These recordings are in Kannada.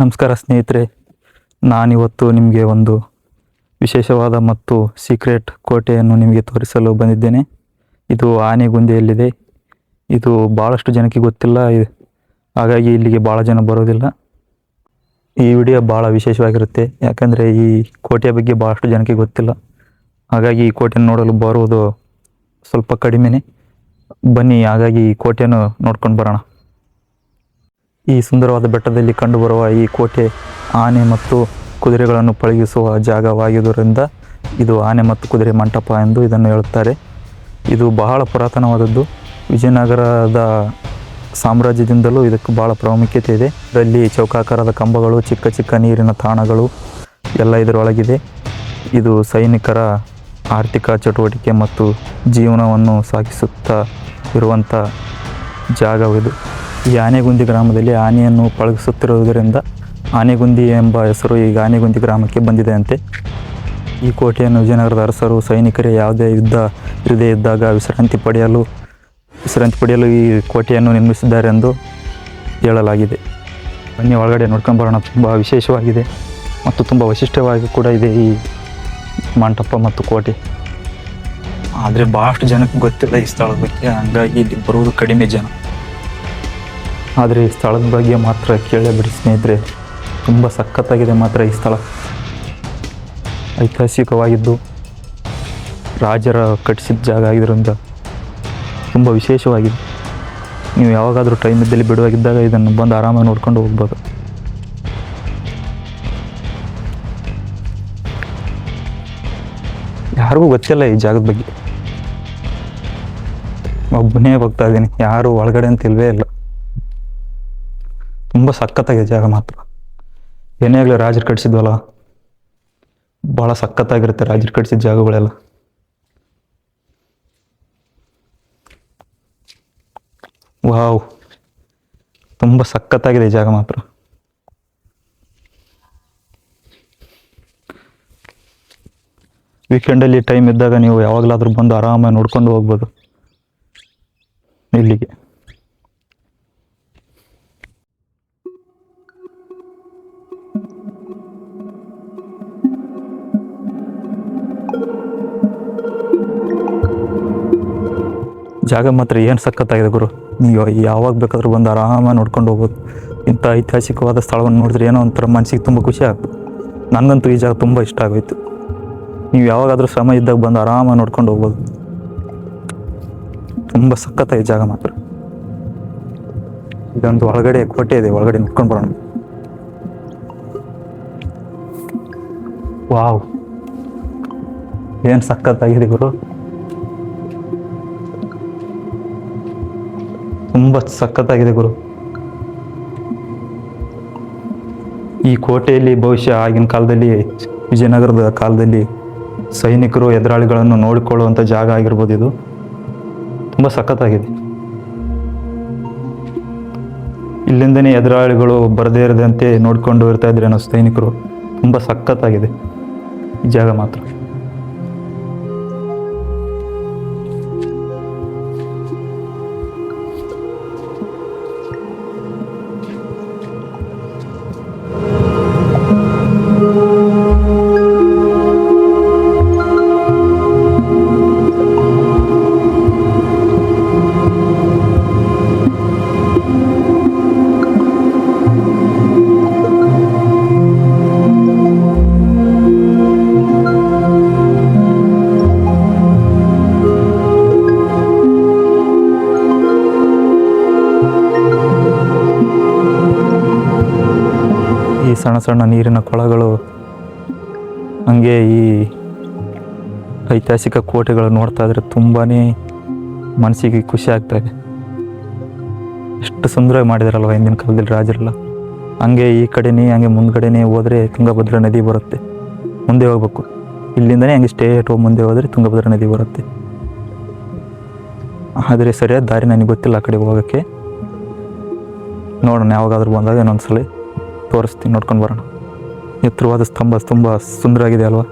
ನಮಸ್ಕಾರ ಸ್ನೇಹಿತರೆ. ನಾನಿವತ್ತು ನಿಮಗೆ ಒಂದು ವಿಶೇಷವಾದ ಮತ್ತು ಸೀಕ್ರೆಟ್ ಕೋಟೆಯನ್ನು ನಿಮಗೆ ತೋರಿಸಲು ಬಂದಿದ್ದೇನೆ. ಇದು ಆನೆಗುಂದಿಯಲ್ಲಿದೆ ಇದು ಭಾಳಷ್ಟು ಜನಕ್ಕೆ ಗೊತ್ತಿಲ್ಲ. ಹಾಗಾಗಿ ಇಲ್ಲಿಗೆ ಭಾಳ ಜನ ಬರೋದಿಲ್ಲ ಈ ವಿಡಿಯೋ ಭಾಳ ವಿಶೇಷವಾಗಿರುತ್ತೆ. ಯಾಕಂದರೆ ಈ ಕೋಟೆಯ ಬಗ್ಗೆ ಭಾಳಷ್ಟು ಜನಕ್ಕೆ ಗೊತ್ತಿಲ್ಲ. ಹಾಗಾಗಿ ಈ ಕೋಟೆಯನ್ನು ನೋಡಲು ಬರುವುದು ಸ್ವಲ್ಪ ಕಡಿಮೆನೇ. ಬನ್ನಿ, ಹಾಗಾಗಿ ಈ ಕೋಟೆಯನ್ನು ನೋಡ್ಕೊಂಡು ಬರೋಣ. ಈ ಸುಂದರವಾದ ಬೆಟ್ಟದಲ್ಲಿ ಕಂಡುಬರುವ ಈ ಕೋಟೆ ಆನೆ ಮತ್ತು ಕುದುರೆಗಳನ್ನು ಪಳಗಿಸುವ ಜಾಗವಾಗಿರುವುದರಿಂದ ಇದು ಆನೆ ಮತ್ತು ಕುದುರೆ ಮಂಟಪ ಎಂದು ಇದನ್ನು ಹೇಳುತ್ತಾರೆ. ಇದು ಬಹಳ ಪುರಾತನವಾದದ್ದು. ವಿಜಯನಗರದ ಸಾಮ್ರಾಜ್ಯದಿಂದಲೂ ಇದಕ್ಕೆ ಬಹಳ ಪ್ರಾಮುಖ್ಯತೆ ಇದೆ. ಇದರಲ್ಲಿ ಚೌಕಾಕಾರದ ಕಂಬಗಳು, ಚಿಕ್ಕ ಚಿಕ್ಕ ನೀರಿನ ತಾಣಗಳು ಎಲ್ಲ ಇದರೊಳಗಿದೆ. ಇದು ಸೈನಿಕರ ಆರ್ಥಿಕ ಚಟುವಟಿಕೆ ಮತ್ತು ಜೀವನವನ್ನು ಸಾಗಿಸುತ್ತಾ ಇರುವಂಥ ಜಾಗವಿದು. ಈ ಆನೆಗುಂದಿ ಗ್ರಾಮದಲ್ಲಿ ಆನೆಯನ್ನು ಪಳಗಿಸುತ್ತಿರುವುದರಿಂದ ಆನೆಗುಂದಿ ಎಂಬ ಹೆಸರು ಈಗ ಆನೆಗುಂದಿ ಗ್ರಾಮಕ್ಕೆ ಬಂದಿದೆ ಅಂತೆ ಈ ಕೋಟೆಯನ್ನು ವಿಜಯನಗರದ ಅರಸರು, ಸೈನಿಕರೇ ಯಾವುದೇ ಯುದ್ಧ ಇರದೇ ಇದ್ದಾಗ ವಿಶ್ರಾಂತಿ ಪಡೆಯಲು ವಿಶ್ರಾಂತಿ ಪಡೆಯಲು ಈ ಕೋಟೆಯನ್ನು ನಿರ್ಮಿಸಿದ್ದಾರೆ ಎಂದು ಹೇಳಲಾಗಿದೆ. ಬನ್ನಿ ಒಳಗಡೆ ನೋಡ್ಕೊಂಡು ಬರೋಣ. ತುಂಬ ವಿಶೇಷವಾಗಿದೆ ಮತ್ತು ತುಂಬ ವೈಶಿಷ್ಟ್ಯವಾಗಿ ಕೂಡ ಇದೆ ಈ ಮಂಟಪ ಮತ್ತು ಕೋಟೆ. ಆದರೆ ಭಾಳಷ್ಟು ಜನಕ್ಕೆ ಗೊತ್ತಿಲ್ಲ ಈ ಸ್ಥಳದ ಬಗ್ಗೆ. ಹಂಗಾಗಿ ಇಲ್ಲಿ ಬರುವುದು ಕಡಿಮೆ ಜನ. ಆದರೆ ಈ ಸ್ಥಳದ ಬಗ್ಗೆ ಮಾತ್ರ ಕೇಳಬೇಡಿ ಸ್ನೇಹಿತರೆ. ತುಂಬ ಸಖತ್ತಾಗಿದೆ ಮಾತ್ರ ಈ ಸ್ಥಳ. ಐತಿಹಾಸಿಕವಾಗಿದ್ದು ರಾಜರ ಕಟ್ಟಿಸಿದ ಜಾಗ ಆಗಿದ್ದರಿಂದ ತುಂಬ ವಿಶೇಷವಾಗಿದೆ. ನೀವು ಯಾವಾಗಾದರೂ ಟೈಮ್ ಇದ್ದಲ್ಲಿ ಬಿಡುವಾಗಿದ್ದಾಗ ಇದನ್ನು ಬಂದು ಆರಾಮಾಗಿ ನೋಡ್ಕೊಂಡು ಹೋಗ್ಬೋದು. ಯಾರಿಗೂ ಗೊತ್ತಿಲ್ಲ ಈ ಜಾಗದ ಬಗ್ಗೆ. ಒಬ್ಬನೇ ಹೋಗ್ತಾ ಇದ್ದೀನಿ. ಯಾರು ಒಳಗಡೆ ಅಂತ ಇಲ್ವೇ ಇಲ್ಲ. ತುಂಬ ಸಖತ್ತಾಗಿದೆ ಜಾಗ ಮಾತ್ರ. ಏನೇ ಆಗಲಿ ರಾಜರು ಕಟ್ಸಿದ್ವಲ್ಲ ಭಾಳ ಸಖತ್ತಾಗಿರುತ್ತೆ ರಾಜರು ಕಟ್ಸಿದ ಜಾಗಗಳೆಲ್ಲ. ವಾವ್, ತುಂಬ ಸಖತ್ತಾಗಿದೆ ಈ ಜಾಗ ಮಾತ್ರ. ವೀಕೆಂಡಲ್ಲಿ ಟೈಮ್ ಇದ್ದಾಗ ನೀವು ಯಾವಾಗಲಾದ್ರೂ ಬಂದು ಆರಾಮಾಗಿ ನೋಡ್ಕೊಂಡು ಹೋಗ್ಬೋದು. ಇಲ್ಲಿಗೆ. ಜಾಗ ಮಾತ್ರ ಏನು ಸಖತ್ತಾಗಿದೆ ಗುರು? ನೀವು ಯಾವಾಗ ಬೇಕಾದ್ರೂ ಬಂದು ಆರಾಮಾಗಿ ನೋಡ್ಕೊಂಡು ಹೋಗ್ಬೋದು. ಇಂಥ ಐತಿಹಾಸಿಕವಾದ ಸ್ಥಳವನ್ನು ನೋಡಿದ್ರೆ ಏನೋ ಒಂಥರ ಮನಸ್ಸಿಗೆ ತುಂಬ ಖುಷಿ ಆಗ್ತದೆ. ನನಗಂತೂ ಈ ಜಾಗ ತುಂಬ ಇಷ್ಟ ಆಗೋಯ್ತು. ನೀವು ಯಾವಾಗಾದರೂ ಶ್ರಮ ಇದ್ದಾಗ ಬಂದು ಆರಾಮಾಗಿ ನೋಡ್ಕೊಂಡು ಹೋಗ್ಬೋದು. ತುಂಬ ಈ ಜಾಗ ಮಾತ್ರ. ಇದೊಂದು ಒಳಗಡೆ ಕೋಟೆ ಇದೆ, ಒಳಗಡೆ ನೋಡ್ಕೊಂಡು ಬರೋಣ. ವಾವ್. ಏನು ಸಖತ್ತಾಗಿದೆ ಗುರು? ತುಂಬ ಸಖತ್ತಾಗಿದೆ ಗುರು. ಈ ಕೋಟೆಯಲ್ಲಿ ಬಹುಶಃ ಆಗಿನ ಕಾಲದಲ್ಲಿ, ವಿಜಯನಗರದ ಕಾಲದಲ್ಲಿ ಸೈನಿಕರು, ಎದುರಾಳಿಗಳನ್ನು ನೋಡಿಕೊಳ್ಳುವಂಥ ಜಾಗ ಆಗಿರ್ಬೋದು ಇದು. ತುಂಬ ಸಖತ್ತಾಗಿದೆ. ಇಲ್ಲಿಂದನೇ ಎದುರಾಳಿಗಳು ಬರದೇ ಇರದಂತೆ ನೋಡಿಕೊಂಡು ಇರ್ತಾ ಇದ್ರೆ ಸೈನಿಕರು, ತುಂಬ ಸಖತ್ತಾಗಿದೆ ಈ ಜಾಗ ಮಾತ್ರ. ಸಣ್ಣ ಸಣ್ಣ ನೀರಿನ ಕೊಳಗಳು, ಹಂಗೆ ಈ ಐತಿಹಾಸಿಕ ಕೋಟೆಗಳು ನೋಡ್ತಾ ಇದ್ರೆ ತುಂಬಾ ಮನಸ್ಸಿಗೆ ಖುಷಿ ಆಗ್ತಾ ಇದೆ. ಎಷ್ಟು ಸುಂದರವಾಗಿ ಮಾಡಿದಾರಲ್ವ ಹಿಂದಿನ ಕಾಲದಲ್ಲಿ ರಾಜರೆಲ್ಲ. ಹಂಗೆ ಈ ಕಡೆನೇ, ಹಂಗೆ ಮುಂದ್ಗಡೆನೇ ಹೋದರೆ ತುಂಗಭದ್ರಾ ನದಿ ಬರುತ್ತೆ, ಮುಂದೆ ಹೋಗ್ಬೇಕು. ಇಲ್ಲಿಂದನೇ ಹಂಗೆ ಸ್ಟೇಟ್ ಹೋಗಿ ಮುಂದೆ ಹೋದರೆ ತುಂಗಭದ್ರಾ ನದಿ ಬರುತ್ತೆ. ಆದರೆ ಸರಿಯಾದ ದಾರಿ ನನಗೆ ಗೊತ್ತಿಲ್ಲ ಆ ಕಡೆ ಹೋಗೋಕ್ಕೆ. ನೋಡೋಣ, ಯಾವಾಗಾದ್ರೂ ಬಂದಾಗ ಇನ್ನೊಂದ್ಸಲ. ತೋರಿಸ್ತೀನಿ ನೋಡ್ಕೊಂಡು ಬರೋಣ. ಎತ್ತರವಾದ ಸ್ತಂಭ ತುಂಬ ಸುಂದರವಾಗಿದೆ ಅಲ್ವಾ?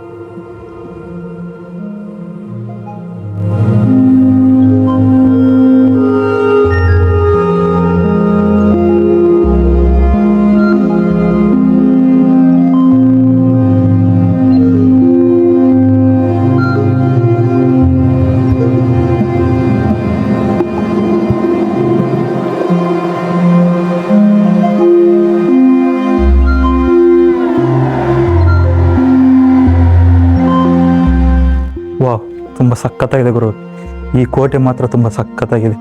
ತುಂಬ ಸಖತ್ತಾಗಿದೆ ಗುರು. ಈ ಕೋಟೆ ಮಾತ್ರ ತುಂಬ ಸಖತ್ತಾಗಿದೆ.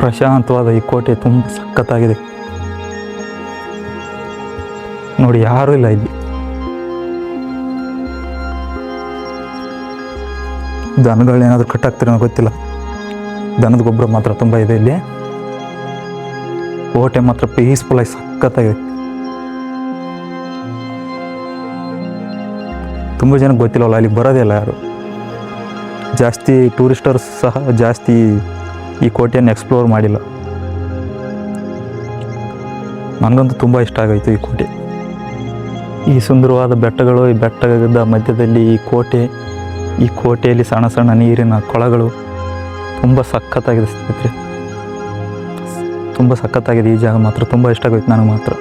ಪ್ರಶಾಂತವಾದ ಈ ಕೋಟೆ ತುಂಬ ಸಖತ್ತಾಗಿದೆ. ನೋಡಿ, ಯಾರೂ ಇಲ್ಲ ಇಲ್ಲಿ. ದನಗಳೇನಾದ್ರೂ ಕಟ್ಟಾಗ್ತಿರೋ ಗೊತ್ತಿಲ್ಲ. ದನದ ಗೊಬ್ಬರ ಮಾತ್ರ ತುಂಬ ಇದೆ ಇಲ್ಲಿ. ಕೋಟೆ ಮಾತ್ರ ಪೀಸ್ಫುಲ್ ಆಗಿ ಸಖತ್ತಾಗಿದೆ. ತುಂಬ ಜನಕ್ಕೆ ಗೊತ್ತಿಲ್ಲವಲ್ಲ ಅಲ್ಲಿ ಬರೋದೇ ಇಲ್ಲ ಯಾರು. ಜಾಸ್ತಿ ಟೂರಿಸ್ಟರ್ಸ್ ಸಹ ಜಾಸ್ತಿ ಈ ಕೋಟೆಯನ್ನು ಎಕ್ಸ್ಪ್ಲೋರ್ ಮಾಡಿಲ್ಲ. ನನಗಂತೂ ತುಂಬ ಇಷ್ಟ ಆಗೋಯ್ತು ಈ ಕೋಟೆ. ಈ ಸುಂದರವಾದ ಬೆಟ್ಟಗಳು, ಈ ಬೆಟ್ಟದ ಮಧ್ಯದಲ್ಲಿ ಈ ಕೋಟೆ, ಈ ಕೋಟೆಯಲ್ಲಿ ಸಣ್ಣ ಸಣ್ಣ ನೀರಿನ ಕೊಳಗಳು ತುಂಬ ಸಖತ್ತಾಗಿದೆ ಸ್ನೇಹಿತರೆ. ತುಂಬ ಸಖತ್ತಾಗಿದೆ ಈ ಜಾಗ ಮಾತ್ರ. ತುಂಬ ಇಷ್ಟ ಆಗೋಯ್ತು ನನಗೆ ಮಾತ್ರ.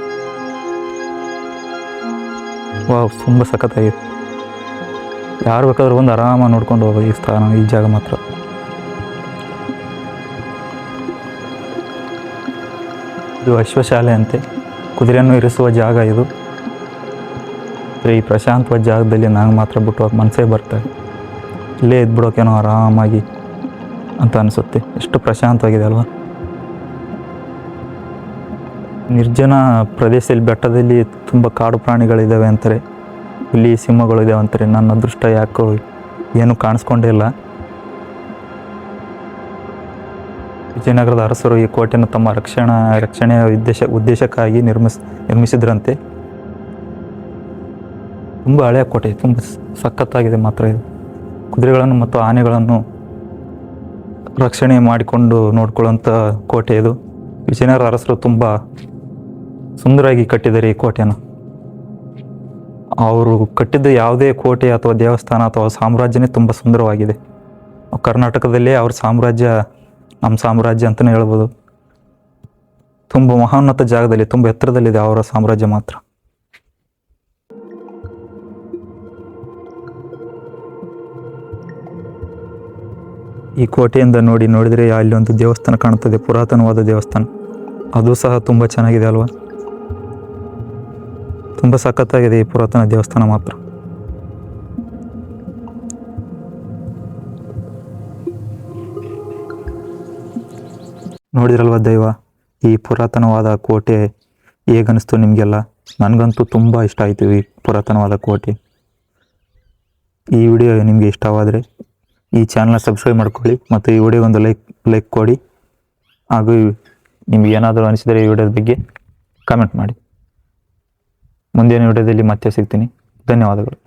ವಾವ್, ತುಂಬ ಸಖತ್ತಾಗಿದೆ. ಯಾರು ಬೇಕಾದ್ರೂ ಬಂದು ಆರಾಮಾಗಿ ನೋಡ್ಕೊಂಡು ಹೋಗೋ ಈ ಸ್ಥಾನ, ಈ ಜಾಗ ಮಾತ್ರ. ಇದು ಅಶ್ವಶಾಲೆ ಅಂತೆ. ಕುದುರೆಯನ್ನು ಇರಿಸುವ ಜಾಗ ಇದು. ಈ ಪ್ರಶಾಂತವಾದ ಜಾಗದಲ್ಲಿ ನಾನು ಮಾತ್ರ ಬಿಟ್ಟು ಮನಸ್ಸೇ ಬರ್ತಾರೆ ಇಲ್ಲೇ. ಇದ್ಬಿಡೋಕೇನೋ ಆರಾಮಾಗಿ ಅಂತ ಅನಿಸುತ್ತೆ. ಎಷ್ಟು ಪ್ರಶಾಂತವಾಗಿದೆ ಅಲ್ವಾ? ನಿರ್ಜನ ಪ್ರದೇಶದಲ್ಲಿ, ಬೆಟ್ಟದಲ್ಲಿ ತುಂಬ ಕಾಡು ಪ್ರಾಣಿಗಳಿದ್ದಾವೆ ಅಂತಾರೆ. ಹುಲಿ ಸಿಂಹಗಳು ಇದ್ದಾವೆ ಅಂತಾರೆ. ನನ್ನ ಅದೃಷ್ಟ ಯಾಕೋ ಏನು ಕಾಣಿಸ್ಕೊಂಡೇ ಇಲ್ಲ. ವಿಜಯನಗರದ ಅರಸರು ಈ ಕೋಟೆಯನ್ನು ತಮ್ಮ ರಕ್ಷಣಾ, ರಕ್ಷಣೆಯ ಉದ್ದೇಶ, ಉದ್ದೇಶಕ್ಕಾಗಿ ನಿರ್ಮಿಸ್, ನಿರ್ಮಿಸಿದ್ರಂತೆ. ತುಂಬ ಹಳೆಯ ಕೋಟೆ, ತುಂಬ ಸಖತ್ತಾಗಿದೆ ಮಾತ್ರ ಇದು. ಕುದುರೆಗಳನ್ನು ಮತ್ತು ಆನೆಗಳನ್ನು ರಕ್ಷಣೆ ಮಾಡಿಕೊಂಡು ನೋಡ್ಕೊಳ್ಳೋಂಥ ಕೋಟೆ ಇದು. ವಿಜಯನಗರ ಅರಸರು ತುಂಬ ಸುಂದರವಾಗಿ ಕಟ್ಟಿದ್ದಾರೆ ಈ ಕೋಟೆನ. ಅವರು ಕಟ್ಟಿದ್ದ ಯಾವುದೇ ಕೋಟೆ ಅಥವಾ ದೇವಸ್ಥಾನ ಅಥವಾ ಸಾಮ್ರಾಜ್ಯನೇ ತುಂಬ ಸುಂದರವಾಗಿದೆ. ಕರ್ನಾಟಕದಲ್ಲೇ ಅವ್ರ ಸಾಮ್ರಾಜ್ಯ ನಮ್ಮ ಸಾಮ್ರಾಜ್ಯ ಅಂತಲೇ ಹೇಳ್ಬೋದು. ತುಂಬ ಮಹೋನ್ನತ ಜಾಗದಲ್ಲಿ, ತುಂಬ ಎತ್ತರದಲ್ಲಿದೆ ಅವರ ಸಾಮ್ರಾಜ್ಯ ಮಾತ್ರ. ಈ ಕೋಟೆಯಿಂದ ನೋಡಿ ನೋಡಿದರೆ ಅಲ್ಲಿ ಒಂದು ದೇವಸ್ಥಾನ ಕಾಣುತ್ತದೆ, ಪುರಾತನವಾದ ದೇವಸ್ಥಾನ. ಅದು ಸಹ ತುಂಬ ಚೆನ್ನಾಗಿದೆ ಅಲ್ವಾ? ತುಂಬ ಸಖತ್ತಾಗಿದೆ ಈ ಪುರಾತನ ದೇವಸ್ಥಾನ ಮಾತ್ರ. ನೋಡಿರಲ್ವ ದೈವ, ಈ ಪುರಾತನವಾದ ಕೋಟೆ ಹೇಗನ್ನಿಸ್ತು ನಿಮಗೆಲ್ಲ? ನನಗಂತೂ ತುಂಬ ಇಷ್ಟ ಆಯಿತು ಈ ಪುರಾತನವಾದ ಕೋಟೆ. ಈ ವಿಡಿಯೋ ನಿಮಗೆ ಇಷ್ಟವಾದರೆ ಈ ಚಾನಲ್ನ ಸಬ್ಸ್ಕ್ರೈಬ್ ಮಾಡ್ಕೊಳ್ಳಿ ಮತ್ತು ಈ ವಿಡಿಯೋ ಒಂದು ಲೈಕ್ ಲೈಕ್ ಕೊಡಿ. ಹಾಗೂ ನಿಮ್ಗೆ ಏನಾದರೂ ಅನಿಸಿದರೆ ಈ ವಿಡಿಯೋದ ಬಗ್ಗೆ ಕಾಮೆಂಟ್ ಮಾಡಿ. ಮುಂದಿನ ವಿಡಿಯೋದಲ್ಲಿ ಮತ್ತೆ ಸಿಗ್ತೀನಿ. ಧನ್ಯವಾದಗಳು.